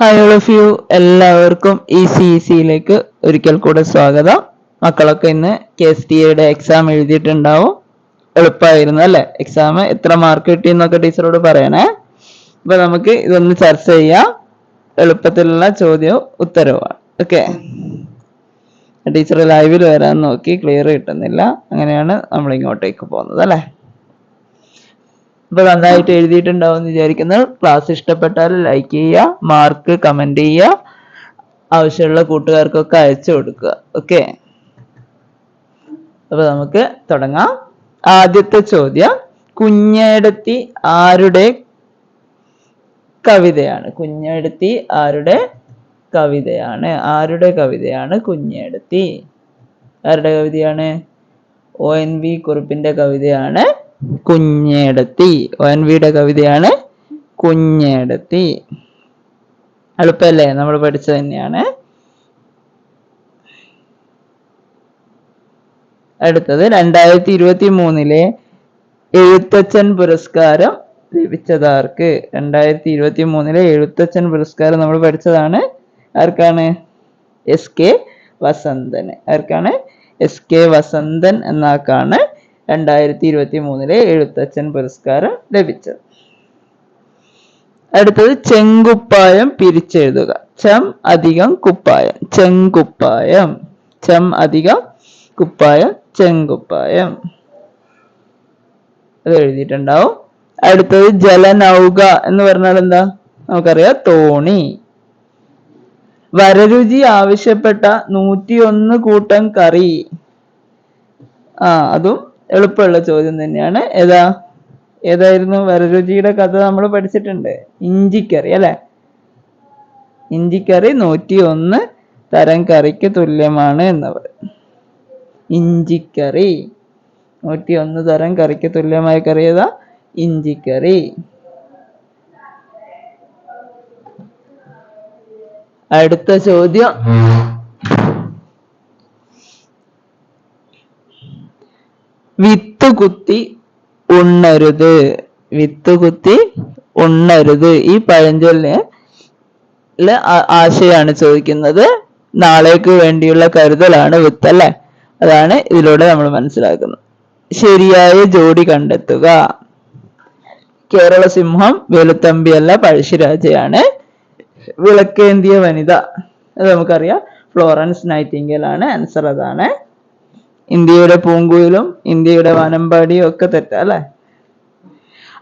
Hi all of U എല്ലാവർക്കും ഈ C സിയിലേക്ക് ഒരിക്കൽ കൂടെ സ്വാഗതം. മക്കളൊക്കെ ഇന്ന് കെ എസ് ടി എയുടെ എക്സാം എഴുതിയിട്ടുണ്ടാവും. എളുപ്പമായിരുന്നു അല്ലെ? എക്സാം എത്ര മാർക്ക് കിട്ടി എന്നൊക്കെ ടീച്ചറോട് പറയണേ. അപ്പൊ നമുക്ക് ഇതൊന്ന് ചർച്ച ചെയ്യാം. എളുപ്പത്തിലുള്ള ചോദ്യവും ഉത്തരവുമാണ് ഓക്കെ ടീച്ചർ ലൈവിൽ വരാൻ നോക്കി ക്ലിയർ കിട്ടുന്നില്ല. അങ്ങനെയാണ് നമ്മൾ ഇങ്ങോട്ടേക്ക് പോകുന്നത് അല്ലേ? ഇപ്പൊ നന്നായിട്ട് എഴുതിയിട്ടുണ്ടാവും എന്ന് വിചാരിക്കുന്നു. ക്ലാസ് ഇഷ്ടപ്പെട്ടാൽ ലൈക്ക് ചെയ്യുക മാർക്ക് കമന്റ് ചെയ്യുക ആവശ്യമുള്ള കൂട്ടുകാർക്കൊക്കെ അയച്ചു കൊടുക്കുക. ഓക്കെ അപ്പൊ നമുക്ക് തുടങ്ങാം. ആദ്യത്തെ ചോദ്യം കുഞ്ഞേടത്തി ആരുടെ കവിതയാണ്? കുഞ്ഞേടത്തി ആരുടെ കവിതയാണ്? ആരുടെ കവിതയാണ് കുഞ്ഞേടത്തി? ആരുടെ കവിതയാണ്? ഒ എൻ വി കുറിപ്പിന്റെ കവിതയാണ് കുഞ്ഞേടത്തി. ഒ എൻ വിയുടെ കവിതയാണ് കുഞ്ഞേടത്തി. എളുപ്പല്ലേ? നമ്മൾ പഠിച്ചത് തന്നെയാണ്. അടുത്തത് രണ്ടായിരത്തി ഇരുപത്തി മൂന്നിലെ എഴുത്തച്ഛൻ പുരസ്കാരം ലഭിച്ചതാർക്ക്? രണ്ടായിരത്തി ഇരുപത്തി മൂന്നിലെ എഴുത്തച്ഛൻ പുരസ്കാരം നമ്മൾ പഠിച്ചതാണ്. ആർക്കാണ്? എസ് കെ വസന്തന്. ആർക്കാണ്? എസ് കെ വസന്തൻ എന്നാക്കാണ്. രണ്ടായിരത്തി ഇരുപത്തി മൂന്നിലെ എഴുത്തച്ഛൻ പുരസ്കാരം ലഭിച്ചത്. അടുത്തത് ചെങ്കുപ്പായം പിരിച്ചെഴുതുക. ചം അധികം കുപ്പായം. ചെങ്കുപ്പായം. ചം അധികം കുപ്പായം. ചെങ്കുപ്പായം. അത് എഴുതിയിട്ടുണ്ടാവും. അടുത്തത് ജലനൗക എന്ന് പറഞ്ഞാൽ എന്താ? നമുക്കറിയാം തോണി. വരരുചി ആവശ്യപ്പെട്ട നൂറ്റിയൊന്ന് കൂട്ടം കറി. ആ അതും എളുപ്പമുള്ള ചോദ്യം തന്നെയാണ്. ഏതാ? ഏതായിരുന്നു? വരരുചിയുടെ കഥ നമ്മൾ പഠിച്ചിട്ടുണ്ട്. ഇഞ്ചിക്കറി അല്ലെ? ഇഞ്ചിക്കറി നൂറ്റി ഒന്ന് തരം കറിക്ക് തുല്യമാണ് എന്നവർ. ഇഞ്ചിക്കറി നൂറ്റി ഒന്ന് തരം കറിക്ക് തുല്യമായ കറി ഏതാ? ഇഞ്ചിക്കറി. അടുത്ത ചോദ്യം. വിത്ത് കുത്തി ഉണ്ണരുത്. വിത്ത് കുത്തി ഉണ്ണരുത്. ഈ പഴഞ്ചൊല്ലിന് ആശയാണ് ചോദിക്കുന്നത്. നാളേക്ക് വേണ്ടിയുള്ള കരുതലാണ് വിത്ത് അല്ലെ അതാണ് ഇതിലൂടെ നമ്മൾ മനസ്സിലാക്കുന്നത്. ശരിയായ ജോഡി കണ്ടെത്തുക. കേരള സിംഹം വെളുത്തമ്പി അല്ല പഴശ്ശിരാജയാണ്. വിളക്കേന്തിയ വനിത. അത് നമുക്കറിയാം. ഫ്ലോറൻസ് നൈറ്റിംഗേൽ ആണ് ആൻസർ അതാണ്. ഇന്ത്യയുടെ പൂങ്കുയിലും ഇന്ത്യയുടെ വനമ്പാടിയും ഒക്കെ തെറ്റാ അല്ലെ?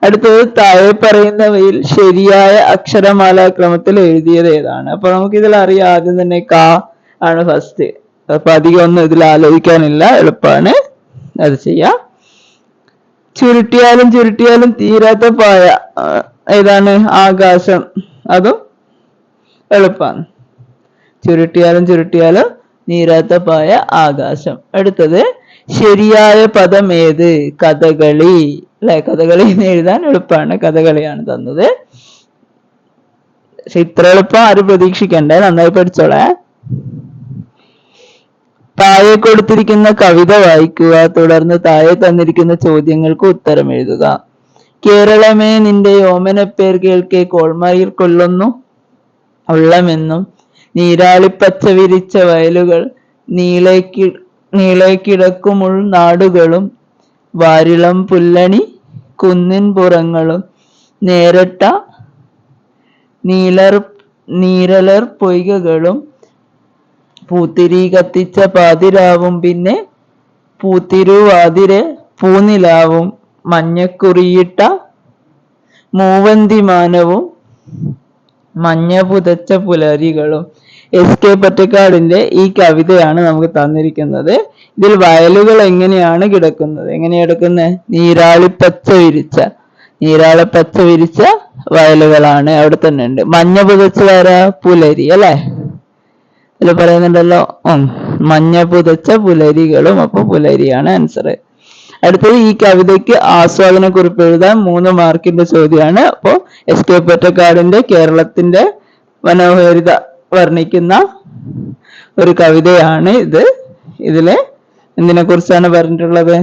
അടുത്തത് താഴെ പറയുന്നവയിൽ ശരിയായ അക്ഷരമാല ക്രമത്തിൽ എഴുതിയത് ഏതാണ്? അപ്പൊ നമുക്ക് ഇതിൽ അറിയാം ആദ്യം തന്നെ ക ആണ് ഫസ്റ്റ് അപ്പൊ അധികം ഒന്നും ഇതിൽ ആലോചിക്കാനില്ല എളുപ്പമാണ് അത് ചെയ്യാ. ചുരുട്ടിയാലും ചുരുട്ടിയാലും തീരാത്ത പായ ഏതാണ്? ആകാശം. അതും എളുപ്പമാണ് ചുരുട്ടിയാലും ചുരുട്ടിയാലും നീരാത്ത പായ ആകാശം. അടുത്തത് ശരിയായ പദം ഏത് കഥകളി. അല്ലെ? കഥകളി എന്ന് എഴുതാൻ എളുപ്പമാണ്. കഥകളിയാണ് തന്നത്. പക്ഷെ ഇത്ര എളുപ്പം ആരും പ്രതീക്ഷിക്കണ്ടേ. നന്നായി പഠിച്ചോളെ. താഴെ കൊടുത്തിരിക്കുന്ന കവിത വായിക്കുക. തുടർന്ന് താഴെ തന്നിരിക്കുന്ന ചോദ്യങ്ങൾക്ക് ഉത്തരം എഴുതുക. കേരളമേ നിന്റെ ഓമനപ്പേർ കേൾക്കെ കോൾമയിൽ കൊള്ളുന്നു. ഉള്ളമെന്നും നീരാളിപ്പച്ച വിരിച്ച വയലുകൾ നീളേക്കി നീളേക്കിടക്കുമുൾ ഉൾനാടുകളും വാരിളം പുല്ലണി കുന്നിൻ പുറങ്ങളും നേരട്ട നീലർ നീരലർ പൊയ്കകളും പൂത്തിരി കത്തിച്ച പാതിരാവും പിന്നെ പൂത്തിരുവാതിരെ പൂനിലാവും മഞ്ഞക്കുറിയിട്ട മൂവന്തിമാനവും മഞ്ഞ പുതച്ച പുലരികളും. എസ് കെ പൊറ്റക്കാടിന്റെ ഈ കവിതയാണ് നമുക്ക് തന്നിരിക്കുന്നത്. ഇതിൽ വയലുകൾ എങ്ങനെയാണ് കിടക്കുന്നത്? എങ്ങനെയാ കിടക്കുന്നത്? നീരാളിപ്പച്ച വിരിച്ച. നീരാളി പച്ച വിരിച്ച വയലുകളാണ് അവിടെ തന്നെ ഉണ്ട്. മഞ്ഞ പുതച്ച വര പുലരി അല്ലെ? ഇതിൽ പറയുന്നുണ്ടല്ലോ മഞ്ഞ പുതച്ച പുലരികളും അപ്പൊ പുലരിയാണ് ആൻസർ അടുത്തത് ഈ കവിതയ്ക്ക് ആസ്വാദന കുറിപ്പ് എഴുതാൻ മൂന്ന് മാർക്കിന്റെ ചോദ്യമാണ്. അപ്പോ എസ് കെ പൊറ്റക്കാടിന്റെ കേരളത്തിന്റെ മനോഹാരിത വർണിക്കുന്ന ഒരു കവിതയാണ് ഇത്. ഇതിലെ എന്തിനെ കുറിച്ചാണ് പറഞ്ഞിട്ടുള്ളത്?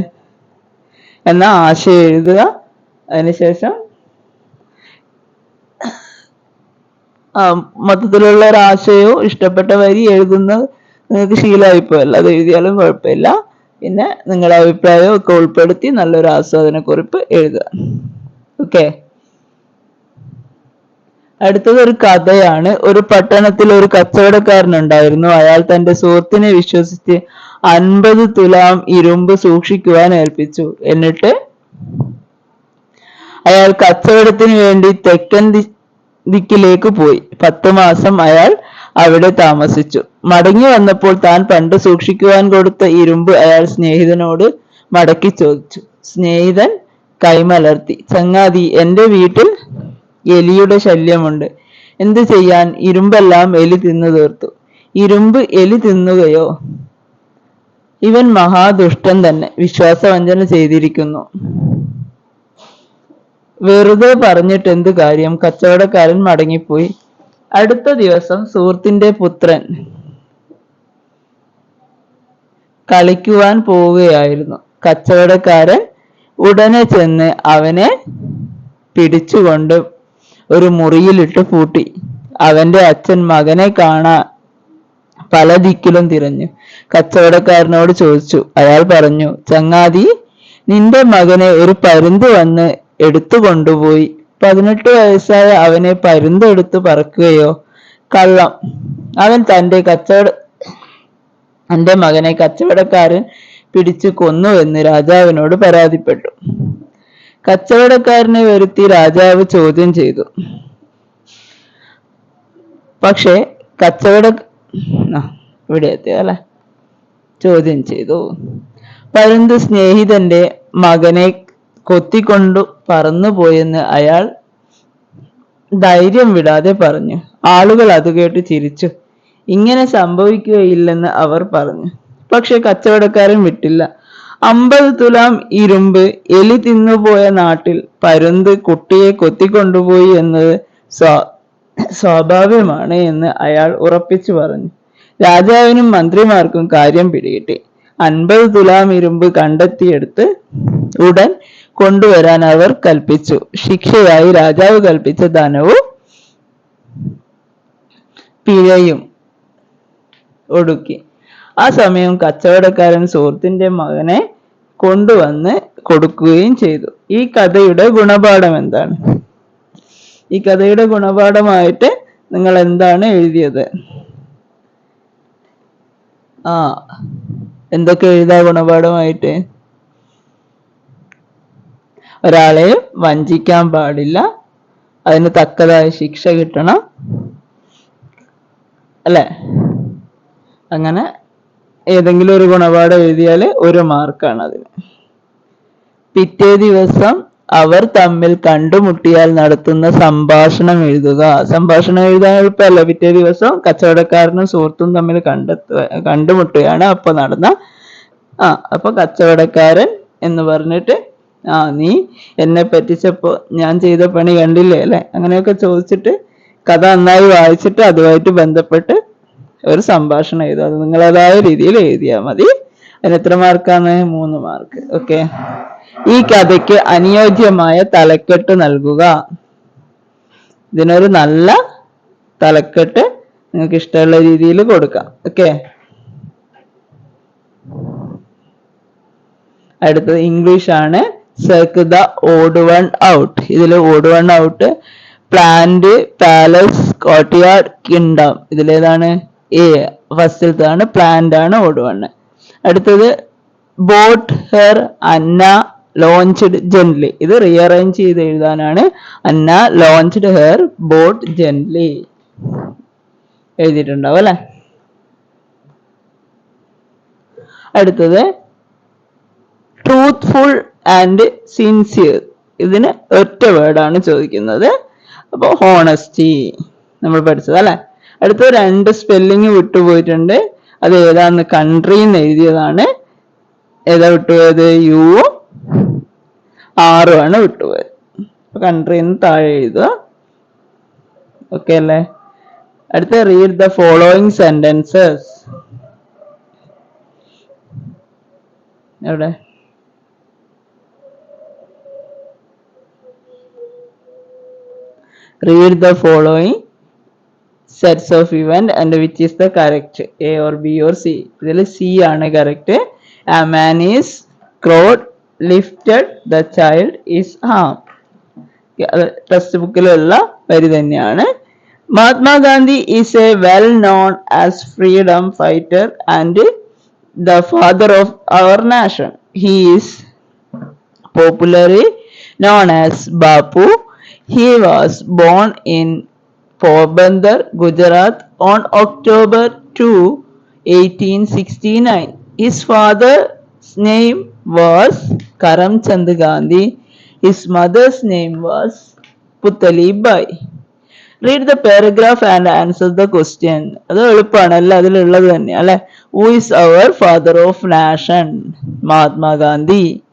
എന്ന ആശയം എഴുതുക. അതിനുശേഷം മൊത്തത്തിലുള്ള ഒരു ആശയവും ഇഷ്ടപ്പെട്ട വരി എഴുതുന്ന നിങ്ങൾക്ക് ശീലമായിപ്പോയല്ല. അത് എഴുതിയാലും കുഴപ്പമില്ല. പിന്നെ നിങ്ങളുടെ അഭിപ്രായവും ഒക്കെ ഉൾപ്പെടുത്തി നല്ലൊരു ആസ്വാദനക്കുറിപ്പ് എഴുതുക. ഓക്കെ അടുത്തത് ഒരു കഥയാണ്. ഒരു പട്ടണത്തിൽ ഒരു കച്ചവടക്കാരൻ ഉണ്ടായിരുന്നു. അയാൾ തന്റെ സുഹൃത്തിനെ വിശ്വസിച്ച് അൻപത് തുലാം ഇരുമ്പ് സൂക്ഷിക്കുവാൻ ഏൽപ്പിച്ചു. എന്നിട്ട് അയാൾ കച്ചവടത്തിന് വേണ്ടി തെക്കൻ ദിക്കിലേക്ക് പോയി. പത്ത് മാസം അയാൾ അവിടെ താമസിച്ചു. മടങ്ങി വന്നപ്പോൾ താൻ പണ്ട് സൂക്ഷിക്കുവാൻ കൊടുത്ത ഇരുമ്പ് അയാൾ സ്നേഹിതനോട് മടക്കി ചോദിച്ചു. സ്നേഹിതൻ കൈമലർത്തി. ചങ്ങാതി എന്റെ വീട്ടിൽ എലിയുടെ ശല്യമുണ്ട്. എന്തു ചെയ്യാൻ ഇരുമ്പെല്ലാം എലി തിന്നു തീർത്തു. ഇരുമ്പ് എലി തിന്നുകയോ? ഇവൻ മഹാദുഷ്ടൻ തന്നെ വിശ്വാസവഞ്ചന ചെയ്തിരിക്കുന്നു. വെറുതെ പറഞ്ഞിട്ട് എന്ത് കാര്യം? കച്ചവടക്കാരൻ മടങ്ങിപ്പോയി. അടുത്ത ദിവസം സുഹൃത്തിന്റെ പുത്രൻ കളിക്കുവാൻ പോവുകയായിരുന്നു. കച്ചവടക്കാരൻ ഉടനെ ചെന്ന് അവനെ പിടിച്ചുകൊണ്ട് ഒരു മുറിയിലിട്ട് പൂട്ടി. അവന്റെ അച്ഛൻ മകനെ കാണാൻ പല ദിക്കിലും തിരഞ്ഞു. കച്ചവടക്കാരനോട് ചോദിച്ചു. അയാൾ പറഞ്ഞു ചങ്ങാതി നിന്റെ മകനെ ഒരു പരുന്ത് വന്ന് എടുത്തു കൊണ്ടുപോയി. പതിനെട്ട് വയസ്സായ അവനെ പരുന്ത് എടുത്ത് പറക്കുകയോ? കള്ളം. അവൻ തന്റെ കച്ചവട എന്റെ മകനെ കച്ചവടക്കാരൻ പിടിച്ചു കൊന്നു എന്ന് രാജാവിനോട് പരാതിപ്പെട്ടു. കച്ചവടക്കാരനെ വരുത്തി രാജാവ് ചോദ്യം ചെയ്തു. പക്ഷേ കച്ചവട ഇവിടെ എത്തിയോ അല്ലെ? ചോദ്യം ചെയ്തു. പരുന്ത് സ്നേഹിതന്റെ മകനെ കൊത്തിക്കൊണ്ടു പറന്നുപോയെന്ന് അയാൾ ധൈര്യം വിടാതെ പറഞ്ഞു. ആളുകൾ അത് കേട്ട് ചിരിച്ചു. ഇങ്ങനെ സംഭവിക്കുകയില്ലെന്ന് അവർ പറഞ്ഞു. പക്ഷെ കച്ചവടക്കാരൻ വിട്ടില്ല. അമ്പത് തുലാം ഇരുമ്പ് എലി തിന്നുപോയ നാട്ടിൽ പരുന്ത് കുട്ടിയെ കൊത്തിക്കൊണ്ടുപോയി എന്നത് സ്വാ സ്വാഭാവികമാണ് എന്ന് അയാൾ ഉറപ്പിച്ചു പറഞ്ഞു. രാജാവിനും മന്ത്രിമാർക്കും കാര്യം പിടികിട്ടി. അൻപത് തുലാം ഇരുമ്പ് കണ്ടെത്തിയെടുത്ത് ഉടൻ കൊണ്ടുവരാൻ അവർ കൽപ്പിച്ചു. ശിക്ഷയായി രാജാവ് കൽപ്പിച്ച ധനവും പിഴയും ഒടുക്കി. ആ സമയം കച്ചവടക്കാരൻ സുഹൃത്തിന്റെ മകനെ കൊണ്ടുവന്ന് കൊടുക്കുകയും ചെയ്തു. ഈ കഥയുടെ ഗുണപാഠം എന്താണ്? ഈ കഥയുടെ ഗുണപാഠമായിട്ട് നിങ്ങൾ എന്താണ് എഴുതിയത്? ആ എന്തൊക്കെ എഴുതാ ഗുണപാഠമായിട്ട്? ഒരാളെ വഞ്ചിക്കാൻ പാടില്ല അതിന് തക്കതായ ശിക്ഷ കിട്ടണം അല്ലേ? അങ്ങനെ ഏതെങ്കിലും ഒരു ഗുണപാഠം എഴുതിയാൽ ഒരു മാർക്കാണ് അതിന്. പിറ്റേ ദിവസം അവർ തമ്മിൽ കണ്ടുമുട്ടിയാൽ നടത്തുന്ന സംഭാഷണം എഴുതുക. സംഭാഷണം എഴുതാൻ എളുപ്പമല്ല. പിറ്റേ ദിവസം കച്ചവടക്കാരനും സുഹൃത്തും തമ്മിൽ കണ്ടെത്തുക കണ്ടുമുട്ടുകയാണ്. അപ്പൊ നടന്ന ആ അപ്പൊ കച്ചവടക്കാരൻ എന്ന് പറഞ്ഞിട്ട് ആ നീ എന്നെ പറ്റിച്ചപ്പോ ഞാൻ ചെയ്ത പണി കണ്ടില്ലേ അല്ലെ? അങ്ങനെയൊക്കെ ചോദിച്ചിട്ട് കഥ നന്നായി വായിച്ചിട്ട് അതുമായിട്ട് ബന്ധപ്പെട്ട് ഒരു സംഭാഷണം എഴുതുക അത് നിങ്ങളേതായ രീതിയിൽ എഴുതിയാൽ മതി. അതിന് എത്ര മാർക്കാണ്? മൂന്ന് മാർക്ക്. ഓക്കെ ഈ കഥയ്ക്ക് അനുയോജ്യമായ തലക്കെട്ട് നൽകുക. ഇതിനൊരു നല്ല തലക്കെട്ട് നിങ്ങൾക്ക് ഇഷ്ടമുള്ള രീതിയിൽ കൊടുക്കാം. ഓക്കെ അടുത്തത് ഇംഗ്ലീഷ് ആണ്. Circle the odd one out ഇതിൽ odd one out plant palace courtyard kingdom ഇതിലേതാണ്? എ ഫസ്റ്റിലത്താണ് പ്ലാന്റ് ആണ് ഓഡ് അടുത്തത് boat her Anna launched gently ഇത് റീഅറേഞ്ച് ചെയ്ത് എഴുതാനാണ്. Anna launched her boat gently എഴുതിയിട്ടുണ്ടാവും അല്ലെ? അടുത്തത് ട്രൂത്ത്ഫുൾ ആൻഡ് സിൻസിയർ ഇതിന് ഒറ്റ വേർഡാണ് ചോദിക്കുന്നത്. അപ്പോൾ ഹോണസ്റ്റി നമ്മൾ പഠിച്ചത് അല്ലെ? അടുത്ത രണ്ട് സ്പെല്ലിങ് വിട്ടുപോയിട്ടുണ്ട്. അത് ഏതാന്ന് കൺട്രി എന്ന് എഴുതിയതാണ്. ഏതാ വിട്ടുപോയത്? യു ആറും ആണ് വിട്ടുപോയത്. കൺട്രി എന്ന് താഴെ എഴുതുക. ഓക്കെ അല്ലേ? അടുത്ത റീഡ് ദ ഫോളോയിങ് സെന്റൻസസ് എവിടെ? Read the following sets of event and which is the correct a or b or c. really c are correct. A man is crowed lifted. The child is harm test book mahatma gandhi is a well known as freedom fighter and the father of our nation. He is popularly known as bapu. He was born in Porbandar, Gujarat on October 2, 1869. His father's name was Karamchand Gandhi. His mother's name was Putali Bai. Read the paragraph and answer the question. Who is our father of nation? Mahatma Gandhi.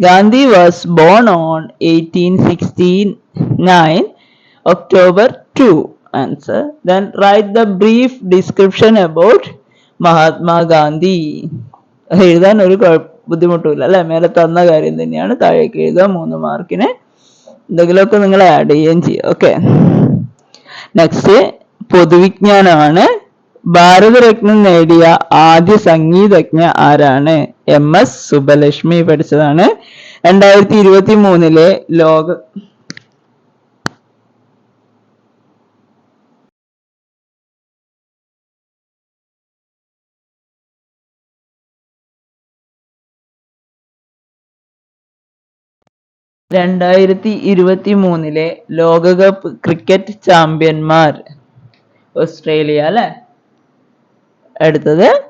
Gandhi was born on 1869, October 2. Answer write the brief description about about Mahatma Gandhi എഴുതാൻ ഒരു ബുദ്ധിമുട്ടുമില്ല അല്ലെ? മേലെ തന്ന കാര്യം തന്നെയാണ്. താഴേക്ക് എഴുതുക മൂന്ന് മാർക്കിന് എന്തെങ്കിലുമൊക്കെ നിങ്ങൾ ആഡ് ചെയ്യുകയും ചെയ്യുക ഓക്കെ നെക്സ്റ്റ് പൊതുവിജ്ഞാനമാണ് ഭാരതരത്നം നേടിയ ആദ്യ സംഗീതജ്ഞ ആരാണ്? എം എസ് സുബലക്ഷ്മി പഠിച്ചതാണ്. രണ്ടായിരത്തി ഇരുപത്തി മൂന്നിലെ ലോക രണ്ടായിരത്തി ഇരുപത്തി മൂന്നിലെ ലോകകപ്പ് ക്രിക്കറ്റ് ചാമ്പ്യന്മാർ. ഓസ്ട്രേലിയ അല്ലെ? അടുത്തത്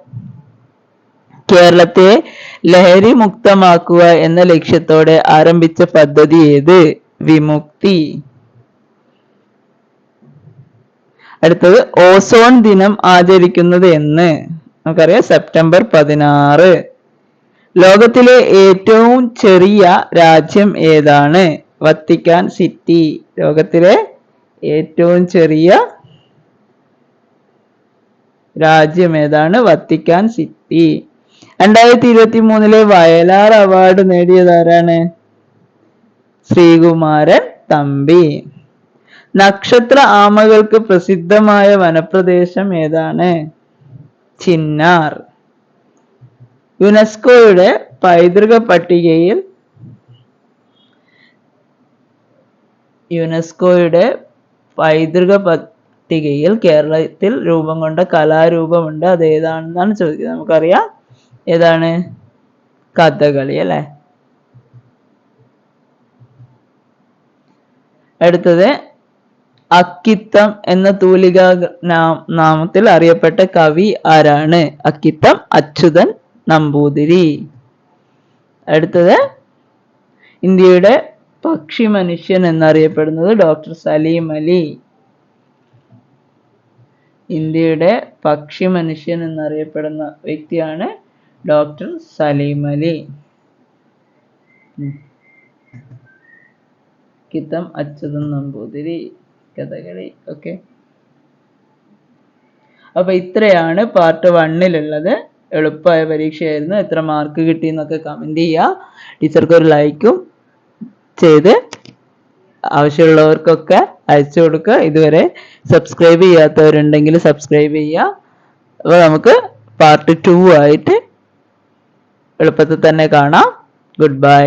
കേരളത്തെ ലഹരി മുക്തമാക്കുക എന്ന ലക്ഷ്യത്തോടെ ആരംഭിച്ച പദ്ധതി ഏത്? വിമുക്തി. അടുത്തത് ഓസോൺ ദിനം ആചരിക്കുന്നത് എന്ന്. നമുക്കറിയാം സെപ്റ്റംബർ പതിനാറ്. ലോകത്തിലെ ഏറ്റവും ചെറിയ രാജ്യം ഏതാണ്? Vatican City. ലോകത്തിലെ ഏറ്റവും ചെറിയ രാജ്യം ഏതാണ്? Vatican City. രണ്ടായിരത്തി ഇരുപത്തി മൂന്നിലെ വയലാർ അവാർഡ് നേടിയത് ആരാണ്? ശ്രീകുമാരൻ തമ്പി. നക്ഷത്ര ആമകൾക്ക് പ്രസിദ്ധമായ വനപ്രദേശം ഏതാണ്? ചിന്നാർ. യുനെസ്കോയുടെ പൈതൃക പട്ടികയിൽ യുനെസ്കോയുടെ പൈതൃക പട്ടികയിൽ കേരളത്തിൽ രൂപം കൊണ്ട കലാരൂപമുണ്ട്. അത് ഏതാണെന്നാണ് ചോദിക്കുന്നത്? നമുക്കറിയാം. ഏതാണ്? കഥകളി അല്ലെ? അടുത്തത് അക്കിത്തം എന്ന തൂലിക നാമത്തിൽ അറിയപ്പെട്ട കവി ആരാണ്? അക്കിത്തം അച്യുതൻ നമ്പൂതിരി. അടുത്തത് ഇന്ത്യയുടെ പക്ഷി മനുഷ്യൻ എന്നറിയപ്പെടുന്നത് ഡോക്ടർ സലീം അലി. ഇന്ത്യയുടെ പക്ഷി മനുഷ്യൻ എന്നറിയപ്പെടുന്ന വ്യക്തിയാണ് ഡോക്ടർ സലീം അലി. കിത്തം അച്യുതൻ നമ്പൂതിരി കഥകളി ഓക്കെ അപ്പൊ ഇത്രയാണ് പാർട്ട് വണ്ണിലുള്ളത് എളുപ്പമായ പരീക്ഷയായിരുന്നു. എത്ര മാർക്ക് കിട്ടി എന്നൊക്കെ കമന്റ് ചെയ്യുക ടീച്ചർക്ക് ഒരു ലൈക്കും ചെയ്ത് ആവശ്യമുള്ളവർക്കൊക്കെ അയച്ചു കൊടുക്കുക. ഇതുവരെ സബ്സ്ക്രൈബ് ചെയ്യാത്തവരുണ്ടെങ്കിൽ സബ്സ്ക്രൈബ് ചെയ്യുക. അപ്പോൾ നമുക്ക് പാർട്ട് ടു ആയിട്ട് എളുപ്പത്തിൽ തന്നെ കാണാം. Good bye